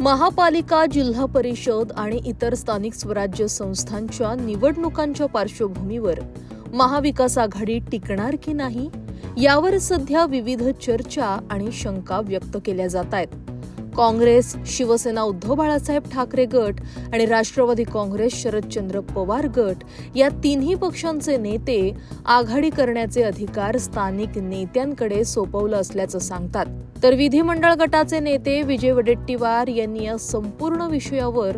महापालिका जिल्हा परिषद आणि इतर स्थानिक स्वराज्य संस्थांच्या निवडणुकांच्या पार्श्वभूमीवर महाविकास आघाडी टिकणार की नाही यावर सध्या विविध चर्चा आणि शंका व्यक्त केल्या जात आहेत. काँग्रेस शिवसेना उद्धव बाळासाहेब ठाकरे गट आणि राष्ट्रवादी काँग्रेस शरदचंद्र पवार गट या तिन्ही पक्षांचे नेते आघाडी करण्याचे अधिकार स्थानिक नेत्यांकडे सोपवलं असल्याचं सांगतात. तर विधिमंडळ गटाचे नेते विजय वडेट्टीवार यांनी या संपूर्ण विषयावर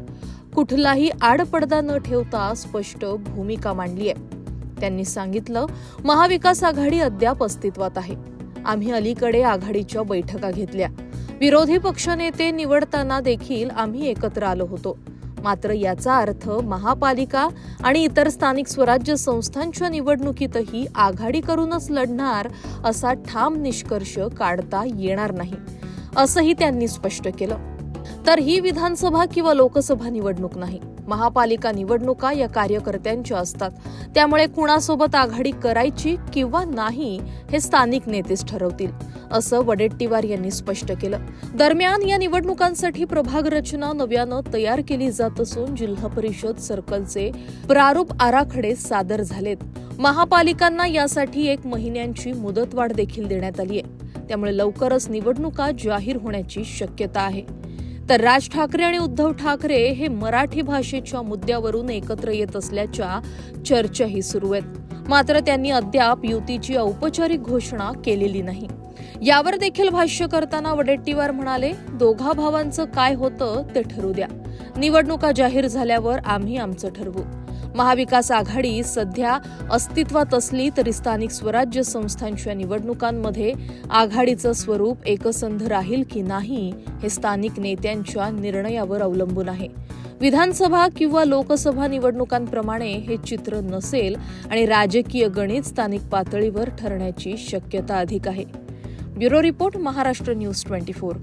कुठलाही आडपडदा न ठेवता स्पष्ट भूमिका मांडली आहे. त्यांनी सांगितलं महाविकास आघाडी अद्याप अस्तित्वात आहे. आम्ही अलीकडे आघाडीच्या बैठका घेतल्या. विरोधी पक्षनेते निवडताना देखील आम्ही एकत्र आलो होतो. मात्र याचा अर्थ महापालिका आणि इतर स्थानिक स्वराज्य संस्थांच्या निवडणुकीतही आघाडी करूनच लढणार असा ठाम निष्कर्ष काढता येणार नाही असंही त्यांनी स्पष्ट केलं. तर ही विधानसभा किंवा लोकसभा निवडणूक नाही. महापालिका निवडणुका या कार्यकर्त्यांच्या असतात. त्यामुळे कुणासोबत आघाडी करायची किंवा नाही हे स्थानिक नेतेच ठरवतील असं वडेट्टीवार यांनी स्पष्ट केलं. दरम्यान या निवडणुकांसाठी प्रभाग रचना नव्यानं तयार केली जात असून जिल्हा परिषद सर्कलचे प्रारूप आराखडे सादर झालेत. महापालिकांना यासाठी एक महिन्यांची मुदतवाढ देखील देण्यात आली आहे त्यामुळे लवकरच निवडणुका जाहीर होण्याची शक्यता आहे. तर राज ठाकरे आणि उद्धव ठाकरे हे मराठी भाषेच्या मुद्द्यावरून एकत्र येत असल्याच्या चर्चाही सुरू आहेत. मात्र त्यांनी अद्याप युतीची औपचारिक घोषणा केलेली नाही. यावर देखील भाष्य करताना वडेट्टीवार म्हणाले दोघा भावांचं काय होतं ते ठरू द्या. निवडणुका जाहीर झाल्यावर आम्ही आमचं ठरवू. महाविकास आघाडी सध्या अस्तित्वात असली तरी स्थानिक स्वराज्य संस्थांच्या निवडणुकांमध्ये आघाडीचं स्वरूप एकसंध राहील की नाही हे स्थानिक नेत्यांच्या निर्णयावर अवलंबून आहे. विधानसभा किंवा लोकसभा निवडणुकांप्रमाणे हे चित्र नसेल आणि राजकीय गणित स्थानिक पातळीवर ठरण्याची शक्यता अधिक आहे. Bureau report Maharashtra news twenty four.